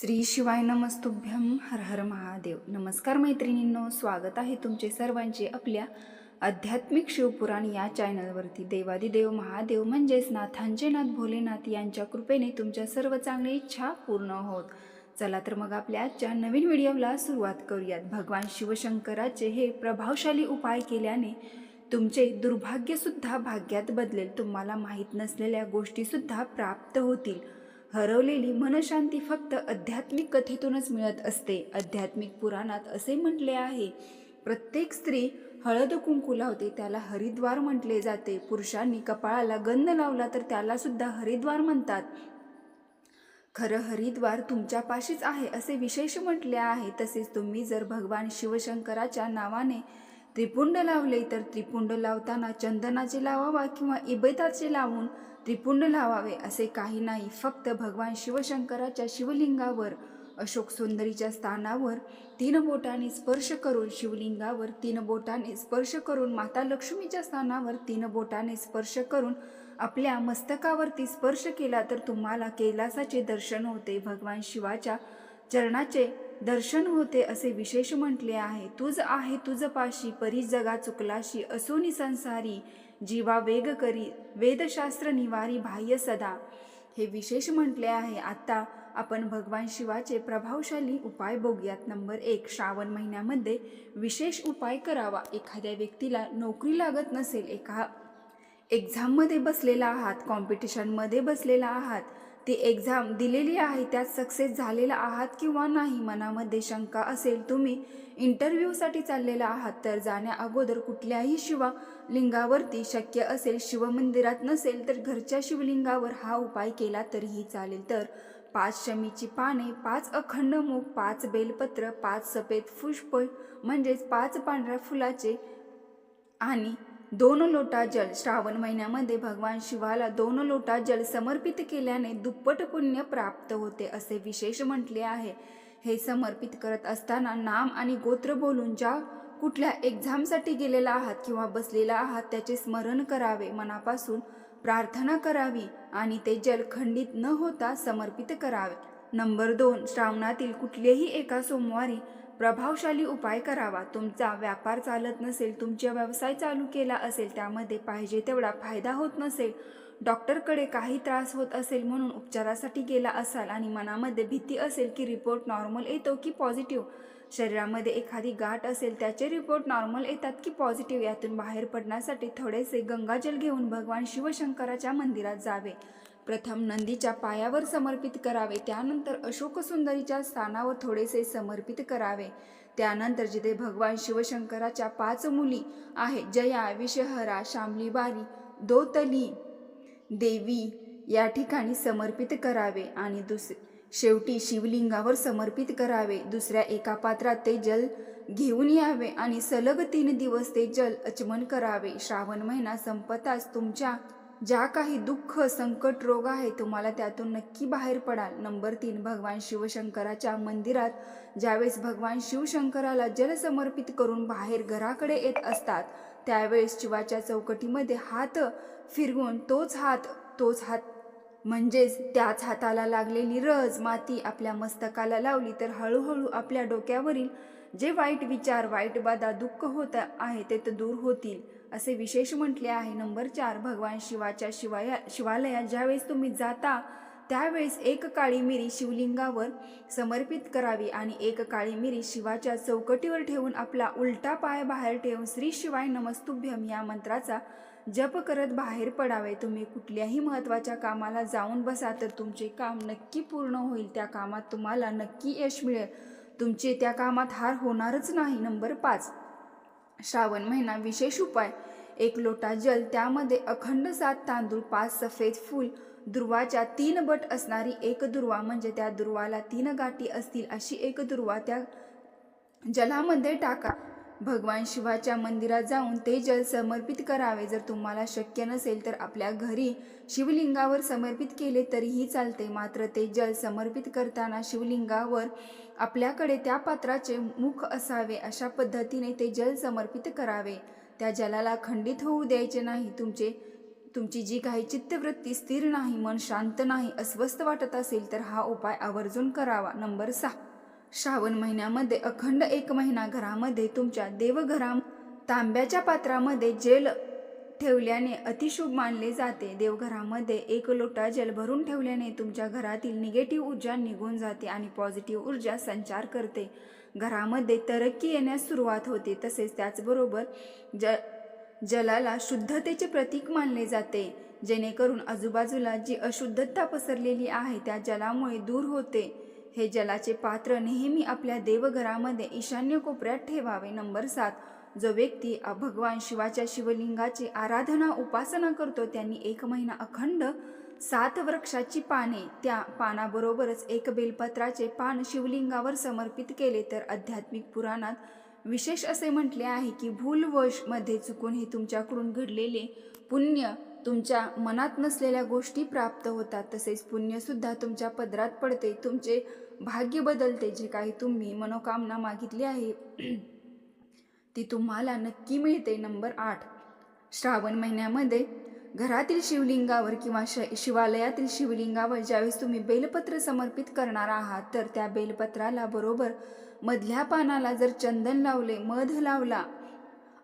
श्री शिवाय नमस्तुभ्यम हर हर महादेव. नमस्कार मैत्रिणींनो स्वागत आहे तुमचे सर्वांचे आपल्या आध्यात्मिक शिवपुराण या चॅनलवरती. देवादिदेव महादेव म्हणजेच नाथांचे नाथ भोलेनाथ यांच्या कृपेने तुमच्या सर्व चांगल्या इच्छा पूर्ण होत. चला तर मग आपल्या आजच्या नवीन व्हिडिओला सुरुवात करूयात. भगवान शिवशंकराचे हे प्रभावशाली उपाय केल्याने तुमचे दुर्भाग्यसुद्धा भाग्यात बदलेल. तुम्हाला माहीत नसलेल्या गोष्टीसुद्धा प्राप्त होतील. हरवलेली मनशांती फक्त आध्यात्मिक कथेतूनच मिळत असते. आध्यात्मिक पुराणात असे म्हटले आहे प्रत्येक स्त्री हळद कुंकू लावते त्याला हरिद्वार म्हटले जाते. पुरुषांनी कपाळाला गंध लावला तर त्याला सुद्धा हरिद्वार म्हणतात. खरं हरिद्वार तुमच्यापाशीच आहे असे विशेष म्हटले आहे. तसेच तुम्ही जर भगवान शिवशंकराच्या नावाने त्रिपुंड लावले तर त्रिपुंड लावताना चंदनाचे लावावा किंवा इबेताचे लावून त्रिपुंड लावावे असे काही नाही. फक्त भगवान शिवशंकराच्या शिवलिंगावर अशोक सुंदरीच्या स्थानावर तीन बोटाने स्पर्श करून शिवलिंगावर तीन बोटाने स्पर्श करून माता लक्ष्मीच्या स्थानावर तीन बोटाने स्पर्श करून आपल्या मस्तकावरती स्पर्श केला तर तुम्हाला कैलासाचे दर्शन होते. भगवान शिवाच्या चरणाचे दर्शन होते असे विशेष म्हटले आहे. तुझ आहे तुझ पाशी परी जगा चुकलाशी असोनी संसारी जीवा वेग करी वेदशास्त्र निवारी बाह्य सदा. हे विशेष म्हटले आहे आत्ता आपण भगवान शिवाचे प्रभावशाली उपाय बघूयात. नंबर एक श्रावण महिन्यामध्ये विशेष उपाय करावा. एखाद्या व्यक्तीला नोकरी लागत नसेल एका एक्झाममध्ये बसलेला आहात कॉम्पिटिशनमध्ये बसलेला आहात ती एक्झाम दिलेली आहे त्यात सक्सेस झालेला आहात किंवा नाही मनामध्ये शंका असेल तुम्ही इंटरव्ह्यूसाठी चाललेला आहात तर जाण्या अगोदर कुठल्याही शिवलिंगावरती शक्य असेल शिवमंदिरात नसेल तर घरच्या शिवलिंगावर हा उपाय केला तरीही चालेल. तर पाच शमीची पाने पाच अखंड मूग पाच बेलपत्र पाच सफेद पुष्प म्हणजेच पाच पांढऱ्या फुलाचे आणि दोन लोटा जल. श्रावण महिन्यामध्ये भगवान शिवाला दोन लोटा जल समर्पित केल्याने दुप्पट पुण्य प्राप्त होते असे विशेष म्हटले आहे. हे समर्पित करत असताना नाम आणि गोत्र बोलून ज्या कुठल्या एक्झामसाठी गेलेला आहात किंवा बसलेला आहात त्याचे स्मरण करावे मनापासून प्रार्थना करावी आणि ते जल खंडित न होता समर्पित करावे. नंबर दोन. श्रावणातील कुठलेही एका सोमवारी प्रभावशाली उपाय करावा. तुमचा व्यापार चालत नसेल तुमचा व्यवसाय चालू केला असेल त्यामध्ये पाहिजे तेवढा फायदा होत नसेल डॉक्टरकडे काही त्रास होत असेल म्हणून उपचारासाठी गेला असाल आणि मनामध्ये भीती असेल की रिपोर्ट नॉर्मल येतो की पॉझिटिव्ह? शरीरामध्ये एखादी गाठ असेल त्याचे रिपोर्ट नॉर्मल येतात की पॉझिटिव्ह? यातून बाहेर पडण्यासाठी थोडेसे गंगाजल घेऊन भगवान शिवशंकराच्या मंदिरात जावे. प्रथम नंदीच्या पायावर समर्पित करावे त्यानंतर अशोक सुंदरीच्या स्थानावर थोडेसे समर्पित करावे. त्यानंतर जिथे भगवान शिवशंकराच्या पाच मुली आहेत जया विषहरा शामलीबारी दोतली देवी या ठिकाणी समर्पित करावे आणि दुस शेवटी शिवलिंगावर समर्पित करावे. दुसऱ्या एका पात्रात ते जल घेऊन यावे आणि सलग तीन दिवस ते जल अचमन करावे. श्रावण महिना संपताच तुमच्या ज्या काही दुःख संकट रोग आहे तुम्हाला त्यातून नक्की बाहेर पडाल. नंबर तीन भगवान शिवशंकराच्या मंदिरात ज्यावेळेस भगवान शिवशंकराला जल समर्पित करून बाहेर घराकडे येत असतात त्यावेळेस शिवाच्या चौकटीमध्ये हात फिरवून तोच हात तोच हात म्हणजेच त्याच हाताला लागलेली रज माती आपल्या मस्तकाला लावली तर हळूहळू आपल्या डोक्यावरील जे वाईट विचार वाईट बाधा दुःख होत आहे ते तर दूर होतील असे विशेष म्हटले आहे नंबर चार. भगवान शिवाच्या शिवाया शिवालयात ज्यावेळेस तुम्ही जाता त्यावेळेस एक काळी मिरी शिवलिंगावर समर्पित करावी आणि एक काळी मिरी शिवाच्या चौकटीवर ठेवून आपला उलटा पाय बाहेर ठेवून श्री शिवाय नमस्तुभ्यम या मंत्राचा जप करत बाहेर पडावे. तुम्ही कुठल्याही महत्त्वाच्या कामाला जाऊन बसा तर तुमचे काम नक्की पूर्ण होईल. त्या कामात तुम्हाला नक्की यश मिळेल. तुमचे त्या कामात हार होणारच नाही नंबर पाच. श्रावण महिना विशेष उपाय. एक लोटा जल त्यामध्ये अखंड सात तांदूळ पाच सफेद फूल दुर्वाच्या तीन बट असणारी एक दुर्वा म्हणजे त्या दुर्वाला तीन गाठी असतील अशी एक दुर्वा त्या जलामध्ये टाका. भगवान शिवाच्या मंदिरात जाऊन ते जल समर्पित करावे. जर तुम्हाला शक्य नसेल तर आपल्या घरी शिवलिंगावर समर्पित केले तरीही चालते. मात्र ते जल समर्पित करताना शिवलिंगावर आपल्याकडे त्या पात्राचे मुख असावे. अशा पद्धतीने ते जल समर्पित करावे. त्या जलाला खंडित होऊ द्यायचे नाही. तुमचे तुमची जी काही चित्तवृत्ती स्थिर नाही मन शांत नाही अस्वस्थ वाटत असेल तर हा उपाय आवर्जून करावा. नंबर सहा. श्रावण महिन्यामध्ये अखंड एक महिना घरामध्ये तुमच्या देवघरा तांब्याच्या पात्रामध्ये जेल ठेवल्याने अतिशुभ मानले जाते. देवघरामध्ये एक लोटा जल भरून ठेवल्याने तुमच्या घरातील निगेटिव्ह ऊर्जा निघून जाते आणि पॉझिटिव्ह ऊर्जा संचार करते. घरामध्ये तरक्की येण्यास सुरुवात होते. तसेच त्याचबरोबर ज जलाला शुद्धतेचे प्रतीक मानले जाते. जेणेकरून आजूबाजूला जी अशुद्धता पसरलेली आहे त्या जलामुळे दूर होते. हे जलाचे पात्र नेहमी आपल्या देवघरामध्ये ईशान्य कोपऱ्यात ठेवावे. नंबर सात. जो व्यक्ती भगवान शिवाच्या शिवलिंगाची आराधना उपासना करतो त्यांनी एक महिना अखंड सात वृक्षाची पाने त्या पानाबरोबरच एक बेलपत्राचे पान शिवलिंगावर समर्पित केले. तर आध्यात्मिक पुराणात विशेष असे म्हटले आहे की भूलवशमध्ये चुकून हे तुमच्याकडून घडलेले पुण्य तुमच्या मनात नसलेल्या गोष्टी प्राप्त होतात. तसेच पुण्यसुद्धा तुमच्या पदरात पडते. तुमचे भाग्य बदलते. जे काही तुम्ही मनोकामना मागितली आहे ती तुम्हाला नक्की मिळते. नंबर आठ. श्रावण महिन्यामध्ये घरातील शिवलिंगावर किंवा श शिवालयातील शिवलिंगावर ज्यावेळेस तुम्ही बेलपत्र समर्पित करणार आहात तर त्या बेलपत्राला बरोबर मधल्या पानाला जर चंदन लावले मध लावला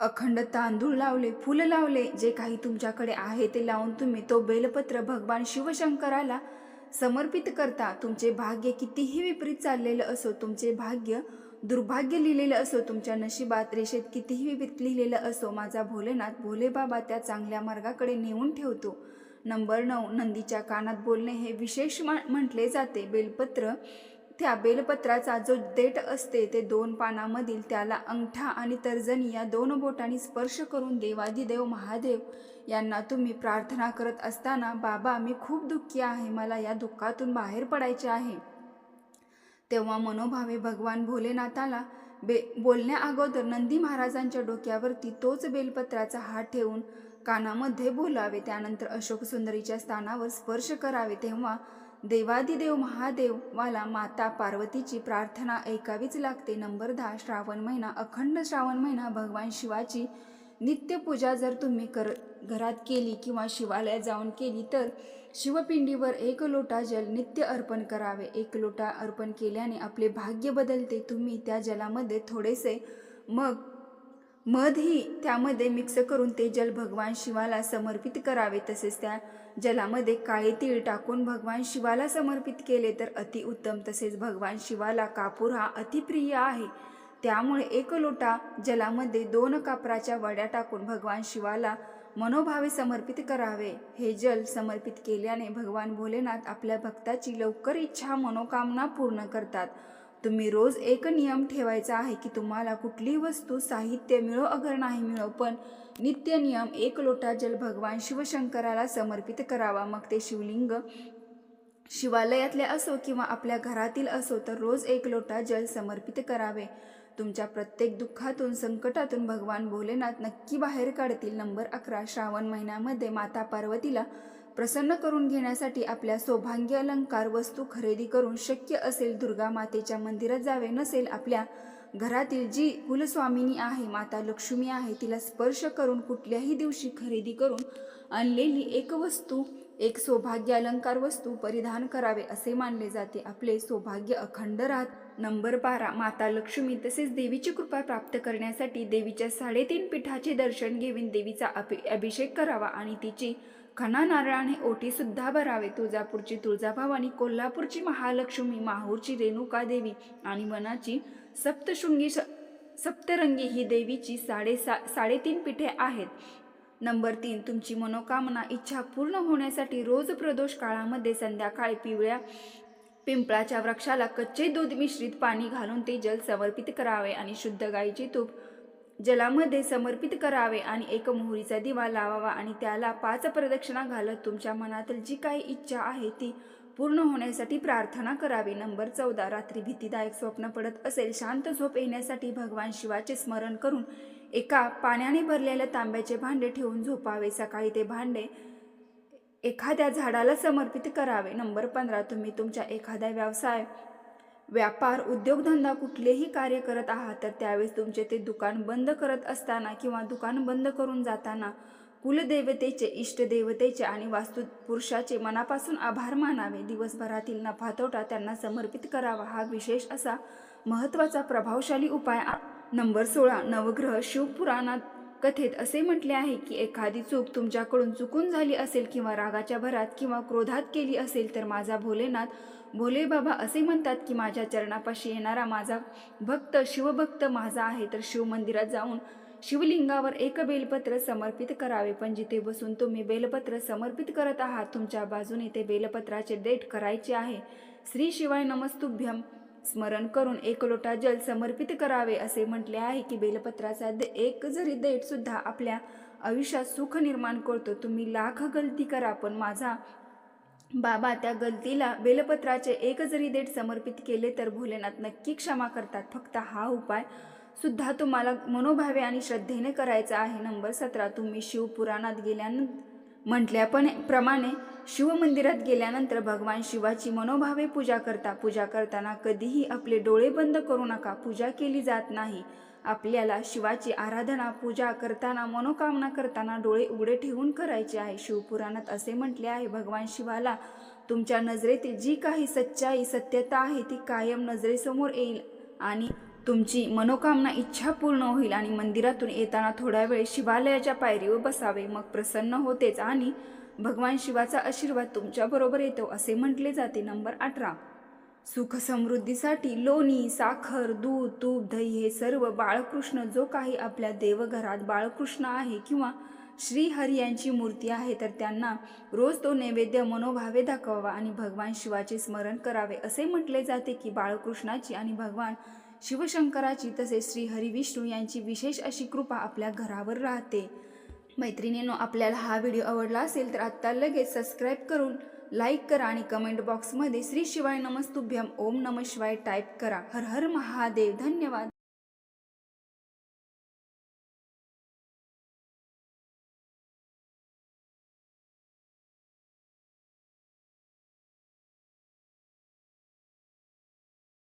अखंड तांदूळ लावले फुलं लावले जे काही तुमच्याकडे आहे ते लावून तुम्ही तो बेलपत्र भगवान शिवशंकराला समर्पित करता. तुमचे भाग्य कितीही विपरीत चाललेलं असो तुमचे भाग्य दुर्भाग्य लिहिलेलं असो तुमच्या नशिबात रेषेत कितीही विपरीत लिहिलेलं असो माझा भोलेनाथ भोलेबाबा त्या चांगल्या मार्गाकडे नेऊन ठेवतो. नंबर नऊ नंदीच्या कानात बोलणे हे विशेष म्हटले जाते. बेलपत्र त्या बेलपत्राचा जो देठ असते ते दोन पानामधील त्याला अंगठा आणि तर्जनी या दोन बोटांनी स्पर्श करून देवादिदेव महादेव यांना तुम्ही प्रार्थना करत असताना बाबा मी खूप दुःखी आहे. मला या दुःखातून बाहेर पडायचे आहे. तेव्हा मनोभावे भगवान भोलेनाथाला बे बोलण्या अगोदर नंदी महाराजांच्या डोक्यावरती तोच बेलपत्राचा हात ठेवून कानामध्ये बोलावे. त्यानंतर अशोक सुंदरीच्या स्थानावर स्पर्श करावे. तेव्हा देवादिदेव महादेव वाला माता पार्वतीची प्रार्थना ऐकावीच लागते. नंबर दहा श्रावण महिना अखंड श्रावण महिना भगवान शिवाची नित्यपूजा जर तुम्ही कर घरात केली किंवा शिवालयात जाऊन केली तर शिवपिंडीवर एक लोटा जल नित्य अर्पण करावे. एक लोटा अर्पण केल्याने आपले भाग्य बदलते. तुम्ही त्या जलामध्ये थोडेसे मग मधही त्यामध्ये मिक्स करून ते जल भगवान शिवाला समर्पित करावे तसेच त्या जलामध्ये काळे तीळ टाकून भगवान शिवाला समर्पित केले तर अतिउत्तम तसेच भगवान शिवाला कापूर हा अतिप्रिय आहे. त्यामुळे एक लोटा जलामध्ये दोन कापराच्या वड्या टाकून भगवान शिवाला मनोभावे समर्पित करावे. हे जल समर्पित केल्याने भगवान भोलेनाथ आपल्या भक्ताची लवकर इच्छा मनोकामना पूर्ण करतात. तुम्ही रोज एक नियम ठेवायचा आहे की तुम्हाला कुठलीही वस्तू साहित्य मिळो अगर नाही मिळो पण नित्य नियम एक लोटा जल भगवान शिवशंकराला समर्पित करावा. मग ते शिवलिंग शिवालयातले असो किंवा आपल्या घरातील असो तर रोज एक लोटा जल समर्पित करावे. तुमच्या प्रत्येक दुःखातून संकटातून भगवान भोलेनाथ नक्की बाहेर काढतील. नंबर अकरा श्रावण महिन्यामध्ये माता पार्वतीला प्रसन्न करून घेण्यासाठी आपल्या सौभाग्य अलंकार वस्तू खरेदी करून शक्य असेल दुर्गा मातेच्या मंदिरात जावे नसेल आपल्या घरातील जी कुलस्वामिनी आहे माता लक्ष्मी आहे तिला स्पर्श करून कुठल्याही दिवशी खरेदी करून आणलेली एक वस्तू एक सौभाग्य अलंकार वस्तू परिधान करावे असे मानले जाते. आपले सौभाग्य अखंड राहत. नंबर बारा माता लक्ष्मी तसेच देवीची कृपा प्राप्त करण्यासाठी देवीच्या साडेतीन पीठाचे दर्शन घेऊन देवीचा अभि अभिषेक करावा आणि तिची खणा नारळाने ओटी सुद्धा भरावे. तुळजापूरची तुळजाभवानी कोल्हापूरची महालक्ष्मी माहूरची रेणुका देवी आणि वनाची सप्तशृंगी स- सप्तरंगी ही देवीची साडेसा साडेतीन पीठे आहेत. नंबर तीन तुमची मनोकामना इच्छा पूर्ण होण्यासाठी रोज प्रदोष काळामध्ये संध्याकाळी पिवळ्या पिंपळाच्या वृक्षाला कच्चे दूध मिश्रित पाणी घालून ते जल समर्पित करावे आणि शुद्ध गाईचे तूप जलामध्ये समर्पित करावे आणि एक मोहरीचा दिवा लावावा आणि त्याला पाच प्रदक्षिणा घालत तुमच्या मनातील जी काही इच्छा आहे ती पूर्ण होण्यासाठी प्रार्थना करावी. नंबर चौदा रात्री भीतीदायक स्वप्न पडत असेल शांत झोप येण्यासाठी भगवान शिवाचे स्मरण करून एका पाण्याने भरलेल्या तांब्याचे भांडे ठेवून झोपावे. सकाळी ते भांडे एखाद्या झाडाला समर्पित करावे. नंबर पंधरा तुम्ही तुमच्या एखाद्या व्यवसाय व्यापार उद्योगधंदा कुठलेही कार्य करत आहात तर त्यावेळेस तुमचे ते दुकान बंद करत असताना किंवा दुकान बंद करून जाताना कुलदेवतेचे इष्टदेवतेचे आणि वास्तुपुरुषाचे मनापासून आभार मानावे. दिवसभरातील नफा तोटा त्यांना समर्पित करावा. हा विशेष असा महत्त्वाचा प्रभावशाली उपाय नंबर सोळा. नवग्रह शिवपुराणात कथेत असे म्हटले आहे की एखादी चूक तुमच्याकडून चुकून झाली असेल किंवा रागाच्या भरात किंवा क्रोधात केली असेल तर माझा भोलेनाथ भोले बाबा असे म्हणतात की माझ्या चरणापाशी येणारा माझा भक्त शिवभक्त माझा आहे तर शिव मंदिरात जाऊन शिवलिंगावर एक बेलपत्र समर्पित करावे. पण जिथे बसून तुम्ही बेलपत्र समर्पित करत आहात तुमच्या बाजूने ते बेलपत्राचे डेट करायचे आहे. श्री शिवाय नमस्तुभ्यम. स्मरण करून एक लोटा जल समर्पित करावे असे म्हटले आहे की बेलपत्राचा दे एक जरी देठ सुद्धा आपल्या आयुष्यात सुख निर्माण करतो तुम्ही लाख गलती करा पण माझा बाबा त्या गलतीला बेलपत्राचे एक जरी देठ समर्पित केले तर भोलेनाथ नक्की क्षमा करतात. फक्त हा उपाय सुद्धा तुम्हाला मनोभावे आणि श्रद्धेने करायचा आहे. नंबर सतरा तुम्ही शिवपुराणात गेल्यानंतर म्हटल्यापणे प्रमाणे शिवमंदिरात गेल्यानंतर भगवान शिवाची मनोभावे पूजा करता पूजा करताना कधीही आपले डोळे बंद करू नका पूजा केली जात नाही. आपल्याला शिवाची आराधना पूजा करताना मनोकामना करताना डोळे उघडे ठेवून करायचे आहे. शिवपुराणात असे म्हटले आहे भगवान शिवाला तुमच्या नजरेतील जी काही सच्चाई सत्यता आहे ती कायम नजरेसमोर येईल आणि तुमची मनोकामना इच्छा पूर्ण होईल आणि मंदिरातून येताना थोड्या वेळ शिवालयाच्या पायरीवर बसावे. मग प्रसन्न होतेच आणि भगवान शिवाचा आशीर्वाद तुमच्याबरोबर येतो असे म्हटले जाते. नंबर अठरा. सुख समृद्धीसाठी लोणी साखर दूध तूप दही हे सर्व बाळकृष्ण जो काही आपल्या देवघरात बाळकृष्ण आहे किंवा श्रीहरी यांची मूर्ती आहे तर त्यांना रोज तो नैवेद्य मनोभावे दाखवावा आणि भगवान शिवाचे स्मरण करावे असे म्हटले जाते की बाळकृष्णाची आणि भगवान शिवशंकराची तसेच श्री हरिविष्णू यांची विशेष अशी कृपा आपल्या घरावर राहते. मैत्रिणींनो आपल्याला हा व्हिडिओ आवडला असेल तर आत्ता लगेच सबस्क्राईब करून लाईक करा आणि कमेंट बॉक्समध्ये श्री शिवाय नमस्तुभ्यम ओम नम शिवाय टाईप करा. हर हर महादेव. धन्यवाद.